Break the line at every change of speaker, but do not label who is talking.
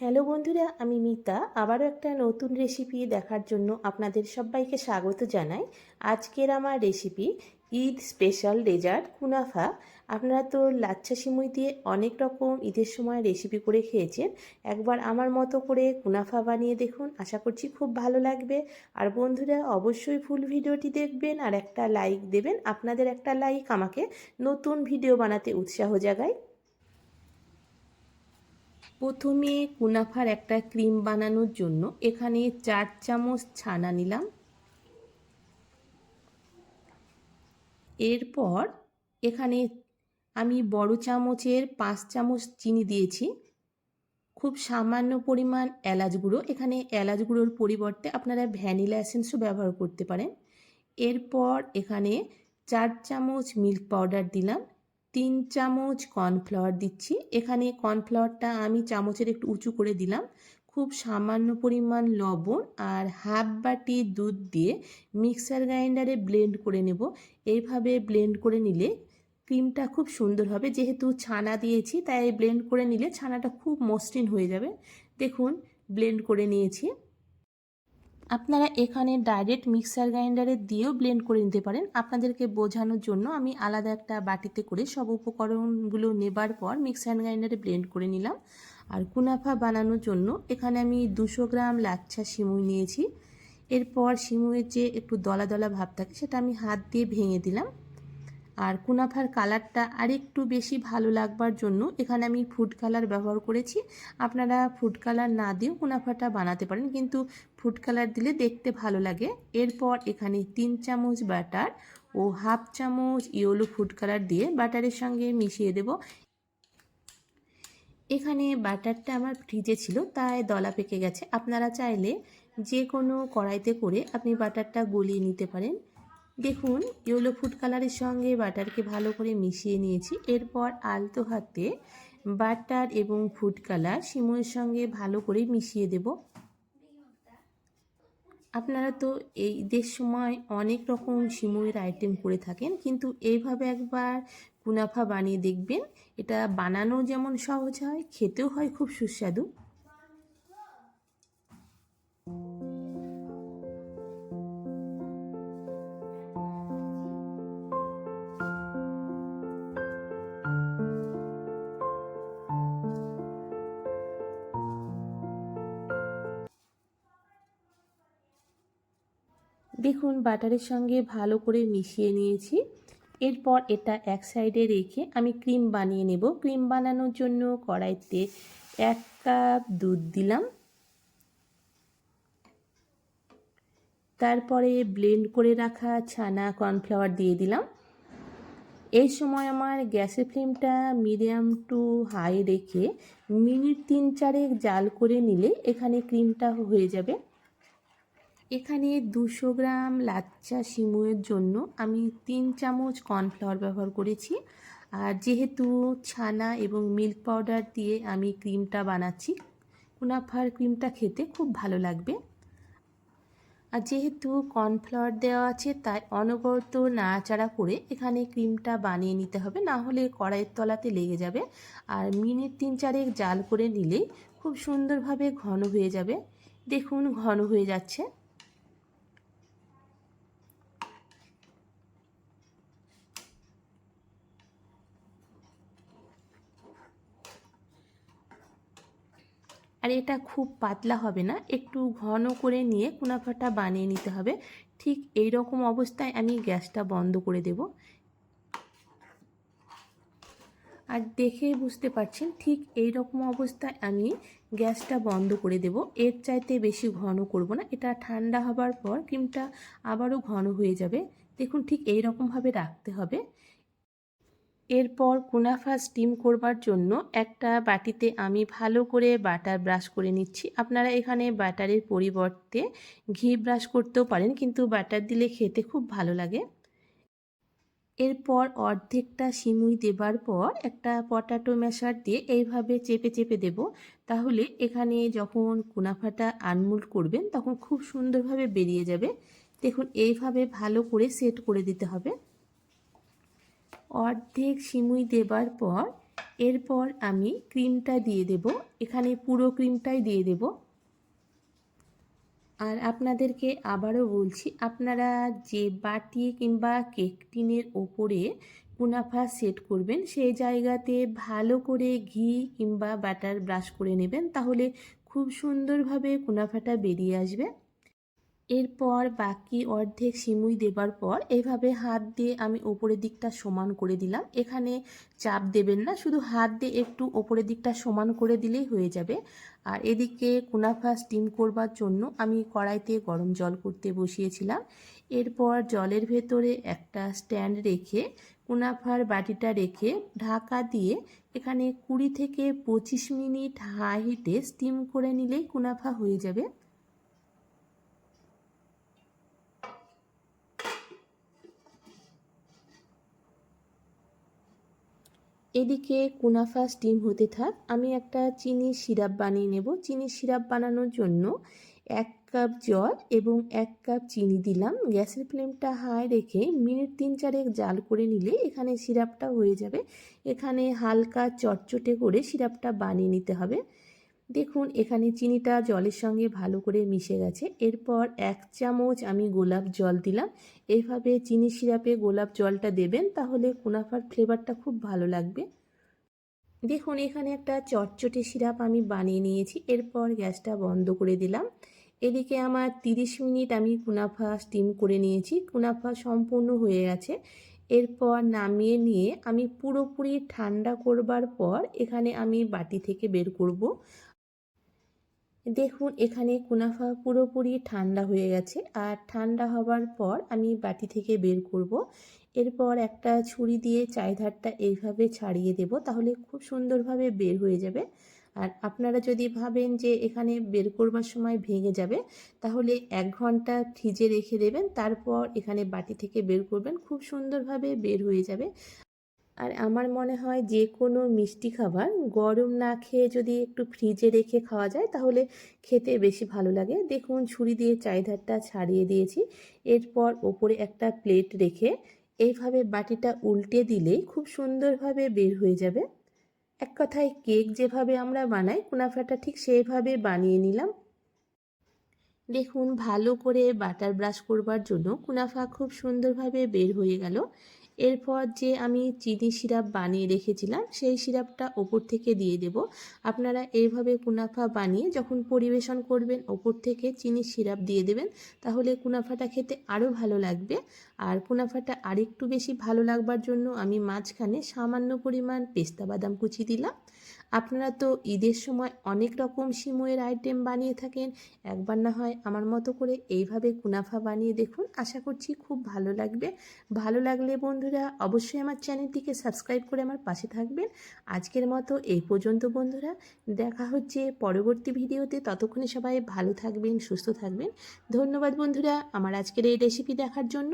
Hello বন্ধুরা, আমি মিতা। আবারও একটা নতুন রেসিপি দেখার জন্য আপনাদের সবাইকে স্বাগত জানাই। আজকের আমার রেসিপি ঈদ স্পেশাল ডেজার্ট কুনাফা। আপনারা তো লাচ্ছা সিমুই দিয়ে অনেক রকম ঈদের সময় রেসিপি করে খেয়েছেন। একবার আমার মতো করে কুনাফা বানিয়ে দেখুন, আশা করছি খুব ভালো লাগবে। আর বন্ধুরা, অবশ্যই ফুল ভিডিওটি দেখবেন আর একটা লাইক দেবেন। আপনাদের একটা লাইক আমাকে নতুন ভিডিও বানাতে উৎসাহ জাগায়। প্রথমে কুনাফার একটা ক্রিম বানানোর জন্য এখানে চার চামচ ছানা নিলাম। এরপর এখানে আমি বড় চামচের পাঁচ চামচ চিনি দিয়েছি। খুব সামান্য পরিমাণ এলাচ গুঁড়ো। এখানে এলাচ গুঁড়োর পরিবর্তে আপনারা ভ্যানিলা এসেন্সও ব্যবহার করতে পারেন। এরপর এখানে চার চামচ মিল্ক পাউডার দিলাম। তিন চামচ কর্নফ্লাওয়ার দিচ্ছি। এখানে কর্নফ্লাওয়ারটা আমি চামচের একটু উঁচু করে দিলাম। খুব সামান্য পরিমাণ লবণ আর হাফ বাটি দুধ দিয়ে মিক্সার গ্রাইন্ডারে ব্লেন্ড করে নেব। এইভাবে ব্লেন্ড করে নিলে ক্রিমটা খুব সুন্দর হবে। যেহেতু ছানা দিয়েছি, তাই ব্লেন্ড করে নিলে ছানাটা খুব মসৃণ হয়ে যাবে। দেখুন, ব্লেন্ড করে নিয়েছি। আপনারা এখানে ডাইরেক্ট মিক্সার গ্রাইন্ডারে দিয়েও ব্লেন্ড করে নিতে পারেন। আপনাদেরকে বোঝানোর জন্য আমি আলাদা একটা বাটিতে করে সব উপকরণগুলো নেবার পর মিক্সার গ্রাইন্ডারে ব্লেন্ড করে নিলাম। আর কুনাফা বানানোর জন্য এখানে আমি দুশো গ্রাম লাচ্ছা সিমুই নিয়েছি। এরপর সিমুইয়ের যে একটু দলা দলা ভাব থাকে সেটা আমি হাত দিয়ে ভেঙে দিলাম। আর কুনাফার কালারটা আরেকটু বেশি ভালো লাগবার জন্য এখানে আমি ফুড কালার ব্যবহার করেছি। আপনারা ফুড কালার না দিয়েও কুনাফাটা বানাতে পারেন, কিন্তু ফুড কালার দিলে দেখতে ভালো লাগে। এরপর এখানে তিন চামচ বাটার ও হাফ চামচ ইয়েলো ফুড কালার দিয়ে বাটারের সঙ্গে মিশিয়ে দেব। এখানে বাটারটা আমার ফ্রিজে ছিল, তাই দলা পেকে গেছে। আপনারা চাইলে যে কোনো কড়াইতে করে আপনি বাটারটা গলিয়ে নিতে পারেন। দেখুন, ইয়েলো ফুড কালারের সঙ্গে বাটারকে ভালো করে মিশিয়ে নিয়েছি। এরপর আলতো হাতে বাটার এবং ফুড কালার সিমুয়ের সঙ্গে ভালো করে মিশিয়ে দেব। আপনারা তো এই ঈদের সময় অনেক রকম সিমুয়ের আইটেম করে থাকেন, কিন্তু এইভাবে একবার কুনাফা বানিয়ে দেখবেন, এটা বানানো যেমন সহজ হয়, খেতেও হয় খুব সুস্বাদু। দেখুন, বাটারের সঙ্গে ভালো করে মিশিয়ে নিয়েছি। এরপর এটা এক সাইডে রেখে আমি ক্রিম বানিয়ে নেব। ক্রিম বানানোর জন্য কড়াইতে এক কাপ দুধ দিলাম। তারপরে ব্লেন্ড করে রাখা ছানা কর্নফ্লাওয়ার দিয়ে দিলাম। এই সময় আমার গ্যাসের ফ্লেমটা মিডিয়াম টু হাই রেখে মিনিট তিন চারেক জাল করে নিলে এখানে ক্রিমটা হয়ে যাবে। এখানে দুশো গ্রাম লাচ্চা সিমুয়ের জন্য আমি তিন চামচ কর্নফ্লাওয়ার ব্যবহার করেছি। আর যেহেতু ছানা এবং মিল্ক পাউডার দিয়ে আমি ক্রিমটা বানাচ্ছি কুনাফার ক্রিমটা খেতে খুব ভালো লাগবে। আর যেহেতু কর্নফ্লাওয়ার দেওয়া আছে, তাই অনবরত নাড়াচাড়া করে এখানে ক্রিমটা বানিয়ে নিতে হবে, না হলে কড়াইয়ের তলাতে লেগে যাবে। আর মিনিট তিন চারেক জাল করে নিলেই খুব সুন্দরভাবে ঘন হয়ে যাবে। দেখুন, ঘন হয়ে যাচ্ছে। আর এটা খুব পাতলা হবে না, একটু ঘন করে নিয়ে কুনাফাটা বানিয়ে নিতে হবে। ঠিক এই রকম অবস্থায় আমি গ্যাসটা বন্ধ করে দেব। আর দেখে বুঝতে পারছেন, ঠিক এই রকম অবস্থায় আমি গ্যাসটা বন্ধ করে দেব। এর চাইতে বেশি ঘন করব না, এটা ঠান্ডা হবার পর ক্রিমটা আবারও ঘন হয়ে যাবে। দেখুন ঠিক এই রকমভাবে রাখতে হবে। এরপর কুনাফা স্টিম করবার জন্য একটা বাটিতে আমি ভালো করে বাটার ব্রাশ করে নিচ্ছি। আপনারা এখানে বাটারের পরিবর্তে ঘি ব্রাশ করতেও পারেন, কিন্তু বাটার দিলে খেতে খুব ভালো লাগে। এরপর অর্ধেকটা সিমুই দেবার পর একটা পটাটো ম্যাশার দিয়ে এইভাবে চেপে চেপে দেব। তাহলে এখানে যখন কুনাফাটা আনমোল্ড করবেন, তখন খুব সুন্দরভাবে বেরিয়ে যাবে। দেখুন, এইভাবে ভালো করে সেট করে দিতে হবে। অর্ধেক সিমুই দেবার পর এরপর আমি ক্রিমটা দিয়ে দেব। এখানে পুরো ক্রিমটাই দিয়ে দেব। আর আপনাদেরকে আবারও বলছি, আপনারা যে বাটি কিংবা কেক টিনের ওপরে কুনাফা সেট করবেন, সেই জায়গাতে ভালো করে ঘি কিংবা বাটার ব্রাশ করে নেবেন, তাহলে খুব সুন্দরভাবে কুনাফাটা বেরিয়ে আসবে। এরপর বাকি অর্ধেক সিমুই দেবার পর এভাবে হাত দিয়ে আমি ওপরের দিকটা সমান করে দিলাম। এখানে চাপ দেবেন না, শুধু হাত দিয়ে একটু ওপরের দিকটা সমান করে দিলেই হয়ে যাবে। আর এদিকে কুনাফা স্টিম করবার জন্য আমি কড়াইতে গরম জল করতে বসিয়েছিলাম। এরপর জলের ভেতরে একটা স্ট্যান্ড রেখে, কুনাফার বাটিটা রেখে ঢাকা দিয়ে এখানে কুড়ি থেকে পঁচিশ মিনিট হাই হিটে স্টিম করে নিলেই কুনাফা হয়ে যাবে। এদিকে কুনাফা স্টিম হতে থাক, আমি একটা চিনি সিরাপ বানিয়ে নেব। চিনি সিরাপ বানানোর জন্য এক কাপ জল এবং এক কাপ চিনি দিলাম। গ্যাসের ফ্লেমটা হাই রেখে মিনিট তিন চারেক জাল করে নিলে এখানে সিরাপটা হয়ে যাবে। এখানে হালকা চটচটে করে সিরাপটা বানিয়ে নিতে হবে। দেখুন, এখানে চিনিটা জলের সঙ্গে ভালো করে মিশে গেছে। এরপর এক চামচ আমি গোলাপ জল দিলাম। এইভাবে চিনি সিরাপে গোলাপ জলটা দেবেন, তাহলে কুনাফার ফ্লেভারটা খুব ভালো লাগবে। দেখুন, এখানে একটা চটচটে সিরাপ আমি বানিয়ে নিয়েছি। এরপর গ্যাসটা বন্ধ করে দিলাম। এদিকে আমার 30 মিনিট আমি কুনাফা স্টিম করে নিয়েছি। কুনাফা সম্পূর্ণ হয়ে গেছে। এরপর নামিয়ে নিয়ে আমি পুরোপুরি ঠান্ডা করবার পর এখানে আমি বাটি থেকে বের করব। দেখুন, এখানে কুনাফা পুরোপুরি ঠান্ডা হয়ে গেছে। আর ঠান্ডা হবার পর আমি বাটি থেকে বের করব। এরপর একটা ছুরি দিয়ে চাইধারটা এইভাবে ছাড়িয়ে দেব, তাহলে খুব সুন্দরভাবে বের হয়ে যাবে। আর আপনারা যদি ভাবেন যে এখানে বের করবার সময় ভেঙে যাবে, তাহলে এক ঘণ্টা ফ্রিজে রেখে দেবেন, তারপর এখানে বাটি থেকে বের করবেন, খুব সুন্দরভাবে বের হয়ে যাবে। আর আমার মনে হয় যে কোনো মিষ্টি খাবার গরম না খেয়ে যদি একটু ফ্রিজে রেখে খাওয়া যায়, তাহলে খেতে বেশি ভালো লাগে। দেখুন, ছুরি দিয়ে চাইধারটা ছাড়িয়ে দিয়েছি। এরপর ওপরে একটা প্লেট রেখে এইভাবে বাটিটা উল্টে দিলেই খুব সুন্দরভাবে বের হয়ে যাবে। এক কথায় কেক যেভাবে আমরা বানাই, কুনাফাটা ঠিক সেইভাবে বানিয়ে নিলাম। দেখুন, ভালো করে বাটার ব্রাশ করবার জন্য কুনাফা খুব সুন্দরভাবে বের হয়ে গেল। এরপর যে আমি চিনি সিরাপ বানিয়ে রেখেছিলাম, সেই সিরাপটা ওপর থেকে দিয়ে দেব। আপনারা এইভাবে কুনাফা বানিয়ে যখন পরিবেশন করবেন, ওপর থেকে চিনি সিরাপ দিয়ে দেবেন, তাহলে কুনাফাটা খেতে আরও ভালো লাগবে। আর কুনাফাটা আরেকটু বেশি ভালো লাগবার জন্য আমি মাঝখানে সামান্য পরিমাণ পেস্তা বাদাম কুচি দিলাম। আপনারা তো ঈদের সময় অনেক রকম সিমুয়ের আইটেম বানিয়ে থাকেন। একবার না হয় আমার মতো করে এইভাবে কুনাফা বানিয়ে দেখুন। আশা করছি খুব ভালো লাগবে। ভালো লাগলে বন্ধুরা অবশ্যই আমার চ্যানেলটিকে সাবস্ক্রাইব করে আমার পাশে থাকবেন। আজকের মতো এই পর্যন্ত বন্ধুরা। দেখা হচ্ছে পরবর্তী ভিডিওতে। ততক্ষণে সবাই ভালো থাকবেন, সুস্থ থাকবেন। ধন্যবাদ বন্ধুরা। আমার আজকের এই রেসিপি দেখার জন্য।